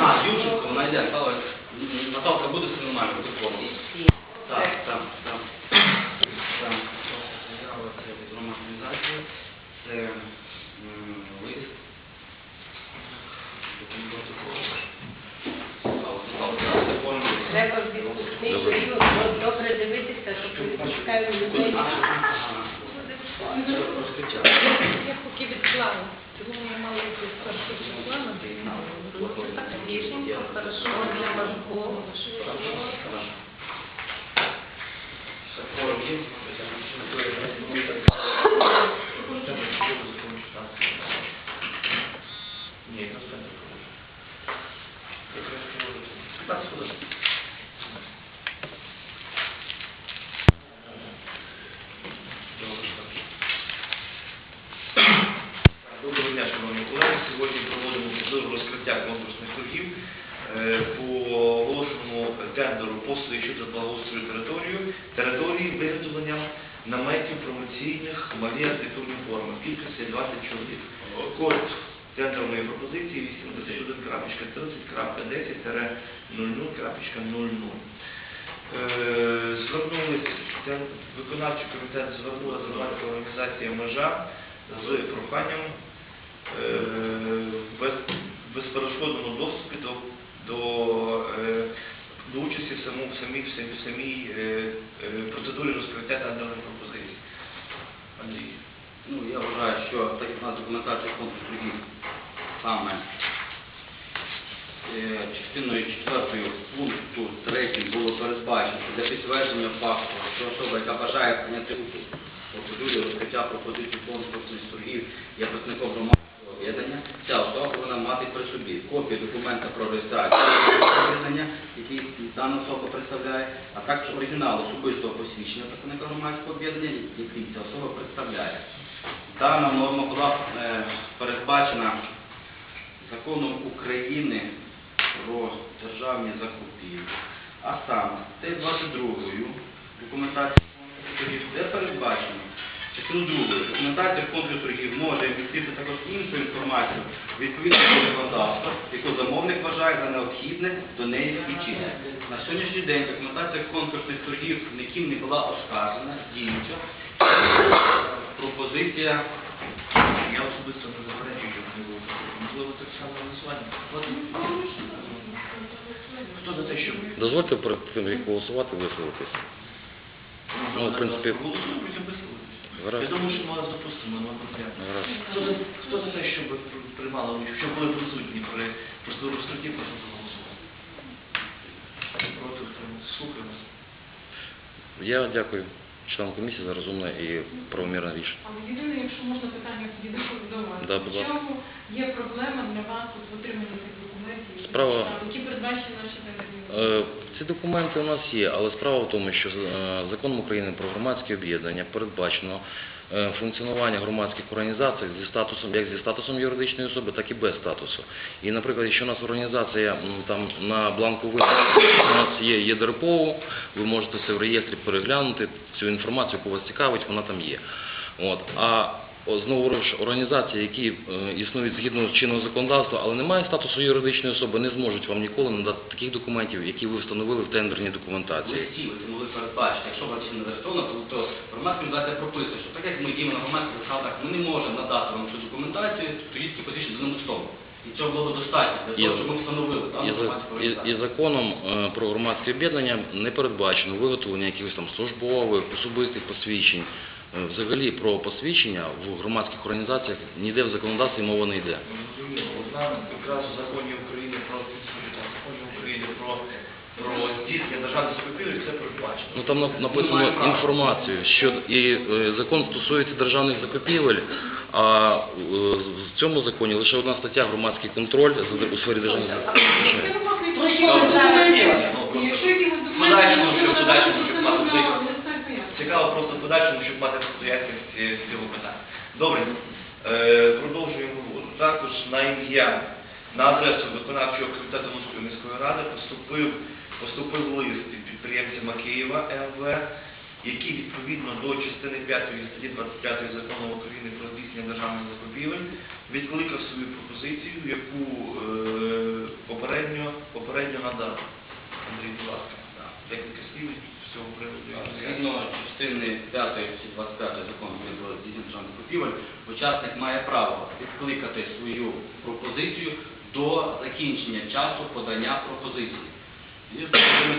А, Юшенко, вона йде, Наталка. Наталка буде все нормально, буде повно. Так, так, так. Так, заява це від громадської це лист. Треба в відпускний період добре дивитися, щоб не пускають людей. Тому я мала якось перше відклала, Рішенько, хорошо, для важкого. Ні, якраз так. Якраз можу. 15 хвилин. Доброго дня, шановні колеги. Сьогодні проводимо можливо розкриття конкурсних торгів е, по оголошеному тендеру послуги щодо благоустрою територію, території виготовлення промоційних малі архітектурні форми в кількості 20 чоловік. Код тендерної пропозиції 81.30.10-00.00. Е, Звернулись, тен- виконавчий комітет звернула громадська організація межа з проханням е, без, безперешкодному доступі до, до, е, до участі в, самій, в самій, в самій процедурі розкриття тендерної пропозиції. Андрій. Ну, я вважаю, що так як у нас документація конкурсу торгів саме е, частиною 4 пункту 3 було передбачено для підтвердження факту, що особа, яка бажає прийняти участь у процедурі розкриття пропозицій конкурсних торгів є представником громадського об'єднання, ця особа повинна мати при собі копію документа про реєстрацію об'єднання, який дана особа представляє, а також оригінал особистого посвідчення представника громадського об'єднання, який ця особа представляє. Дана норма була е, передбачена законом України про державні закупівлі, а саме статтею 22 документації де передбачено частину другою документація конкурсу торгів може містити також іншу інформацію відповідно до законодавства, яку замовник вважає за необхідне до неї включити. На сьогоднішній день документація конкурсних торгів ніким не була оскаржена, діюча. Пропозиція Я особисто не заперечую, щоб не було. Можливо, так само голосування. Хто за те, щоб Дозвольте голосувати, висловитися. Ну, в принципі- Голосуємо, потім висловитися. Я думаю, що ми запустимо допустимо, ну, конкретно. Хто за, хто за те, щоб приймали участь, щоб були присутні при процедурі статті, прошу проголосувати. Проти утриматися. Слухаю вас. Я дякую членам комісії за розумне і правомірне рішення. Але єдине, якщо можна питання тоді. Да, будь ласка. чому є проблема для вас в отриманні цих документів, Справа- які передбачені наші тендерні? Е, Ці документи у нас є, але справа в тому, що е, законом України про громадське об'єднання передбачено функціонування громадських організацій зі статусом, як зі статусом юридичної особи, так і без статусу. І, наприклад, якщо у нас організація там на бланку випуску, у нас є ЄДРПО, ви можете це в реєстрі переглянути, цю інформацію, яку вас цікавить, вона там є. От. А знову ж організації, які е, існують згідно чинного законодавства, але не мають статусу юридичної особи, не зможуть вам ніколи надати таких документів, які ви встановили в тендерній документації. листі ви могли передбачити. Якщо у вас ще не зареєстровано, то, громадська організація прописує, що так як ми діємо на громадських засадах, ми не можемо надати вам цю документацію, тоді тільки посвідчення до немостову. І цього було достатньо для того, щоб ми встановили там І, і, і законом е, про громадське об'єднання не передбачено виготовлення якихось там службових, особистих посвідчень. Е, Взагалі про посвідчення в громадських організаціях ніде в законодавстві мова не йде. Одна якраз в законі України про скажімо так, в законі України про, про здійснення державних закупівель це передбачено. Ну там написано інформацію, що і е, закон стосується державних закупівель, а е, в цьому законі лише одна стаття громадський контроль у сфері державних закупівель. Цікаво просто в подальшому, щоб мати е, цього питання. Добре, е, продовжуємо роботу. Також на ім'я, на адресу виконавчого комітету Луцької міської ради поступив, поступив лист від підприємця Макеєва МВ, який відповідно до частини 5 статті 25 закону України про здійснення державних закупівель відкликав свою пропозицію, яку е, попередньо надати. Андрій, будь ласка, декілька слів цього приводу. Згідно частини 5 статті 25 закону про здійснення державних купівель, учасник має право відкликати свою пропозицію до закінчення часу подання пропозиції. І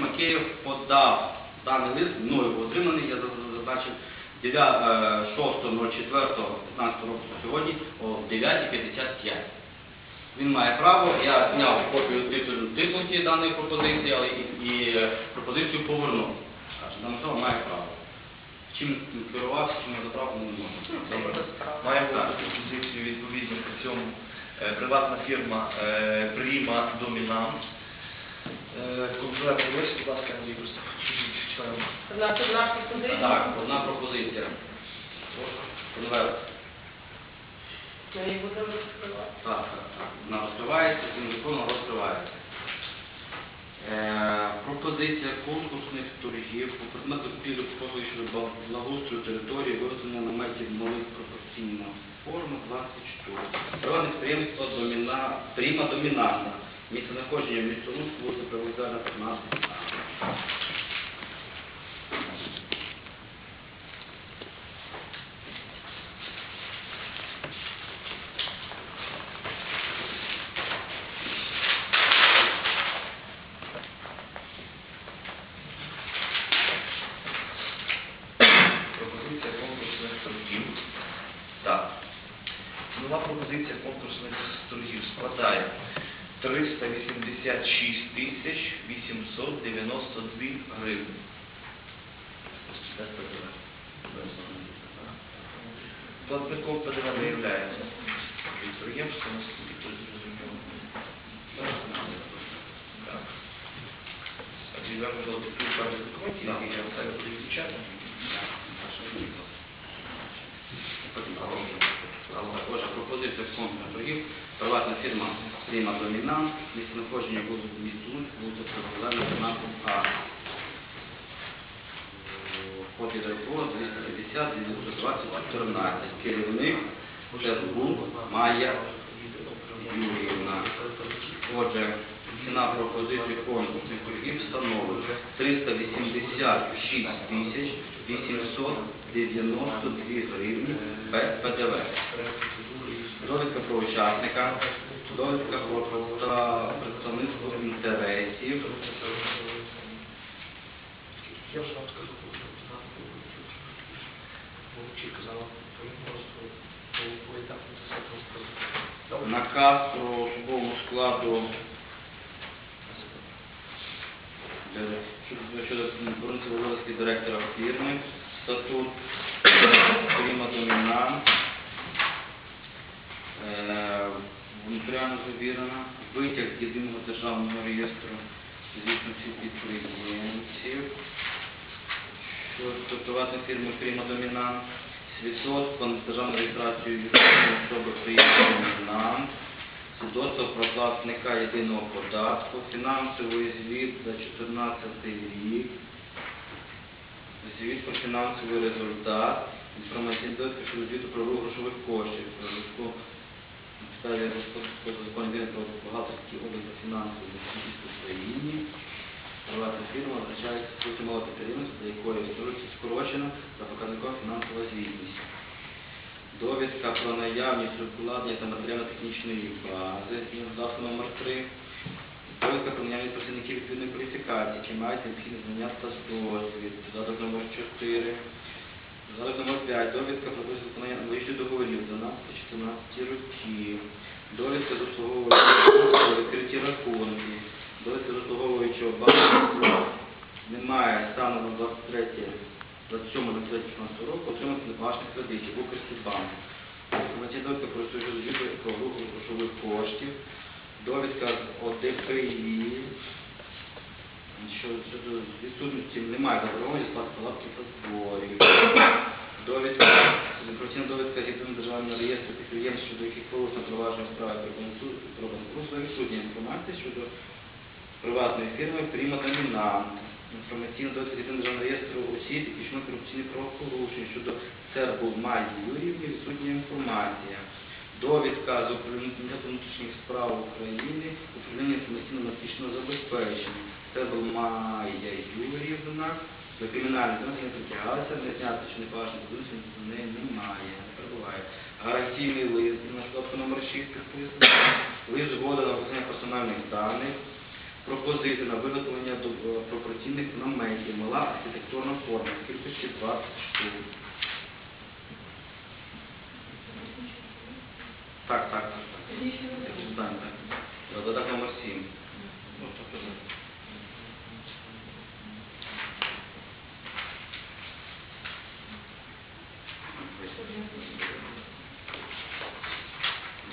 Макеєв подав даний лист, мною отриманий, я зазначив, е, 6.04.15 року сьогодні о 9.55. Він має право, я зняв копію титулу даної пропозиції, але і, і е, пропозицію повернув. Каже, дана особа має право. Чим керувався, чим забрав, не можна. Добре. Маємо пропозицію відповідно по цьому. Е, Приватна фірма е, Пріма Домінант. Е, Конкретно будь ласка, Андрій. Одна одна пропозиція. Так, одна пропозиція. Конверт. Ми її будемо розкривати. Так, так, так. Вона розкривається, цим законом розкривається. Е, пропозиція конкурсних торгів по предмету послуги благоустрою території, виготовлення наметів малих пропорційних форм 24. Приватне підприємство доміна, пріма домінантна. Місце знаходження місто вулиця Привокзальна, 15. Пропозиція конкурсних торгів. Так. Нова пропозиція конкурсних торгів складає 386 тисяч 892 гривні. Платником ПДВ не являється. Підприємство? Пропозиція конкурсних торгів, приватна фірма Пріма Домінант, місце будуть вулиця місто Луцьк, знаком 15А. Копія дракова 250 920 14. Керівник Шербун Майя Юріївна. Отже, ціна пропозиції конкурсних торгів становить 386 тисяч 892 гривні без ПДВ. Довідка про учасника, довідка про представництво інтересів, Я вже вам скажу, коли знати Мовчі казала, просто по етапу це розказати. наказ про особовому складу е, щодо- виконуючого обов'язки директора фірми, статут Кріма Домінант, е, нотаріально завірена, витяг єдиного державного реєстру звітності підприємців, щодо приватної фірми Кріма Домінант, свідоцтво на державну реєстрацію юридичної особи Кріма Домінант, свідоцтво про платника єдиного податку, фінансовий звіт за 2014 рік, звіт про фінансовий результат, інформаційний довідка щодо звіту про грошових коштів, про зв'язку підставі про бухгалтерський облік діяльність в Україні. Приватна фірма визначається суті підприємства, за якою існується скорочено за показником фінансова звітність. Довідка про наявність обладнання та матеріально-технічної бази, додаток номер 3. Довідка про наявність працівників відповідної кваліфікації, які мають необхідні знання та досвід. Додаток номер 4. Додаток номер 5. Довідка про виконання аналогічних договорів 12-14 років. Довідка з відкриті рахунки. Довідка з обслуговуючого банку немає стану на 23 27 на 2015 року отримати небагатних кредитів в Укрсібанк. Інформаційна довідка про звіту про руху грошових коштів, довідка з ОДФІ, що щодо відсутності немає заборгованості сплати податків та зборів. Довідка, інформаційна довідка з єдиного державного реєстру підприємств, щодо яких порушено провадження справи про банкрутство, відсутня інформація щодо приватної фірми Пріма Домінант. Інформаційна довідка єдиного реєстру осіб, які вчинили корупційні правопорушення щодо Цербу Майї Юріївні, відсутня інформація. Довідка з управління внутрішніх справ України, управління інформаційно-аналітичної медичного забезпечення. Це була Майя Юрівна. До кримінальної не притягалася, не зняти чи не продукцію в неї немає, не перебуває. Гарантійний лист на шкодку номер 6 підписаний. Лист згода на вказання персональних даних. Пропозиції на виготовлення до- пропорційних наметів, мала архітектурна форма, кількості 20 штук. Так, так, так. так. Так. Додаток номер 7. Ну,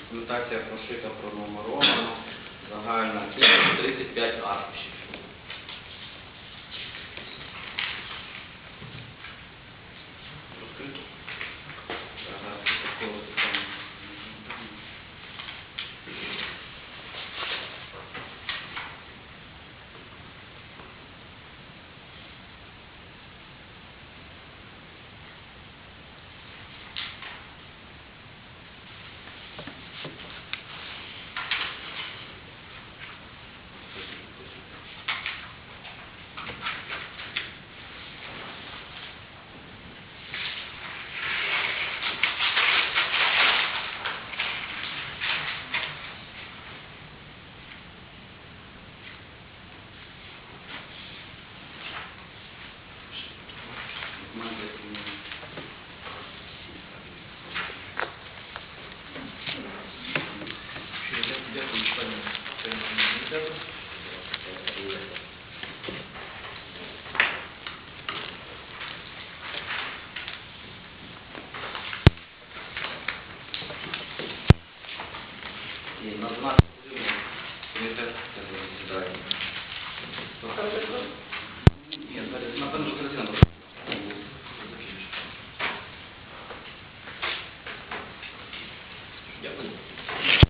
Документація прошита пронумерована, загальна кількість 35 аркушів.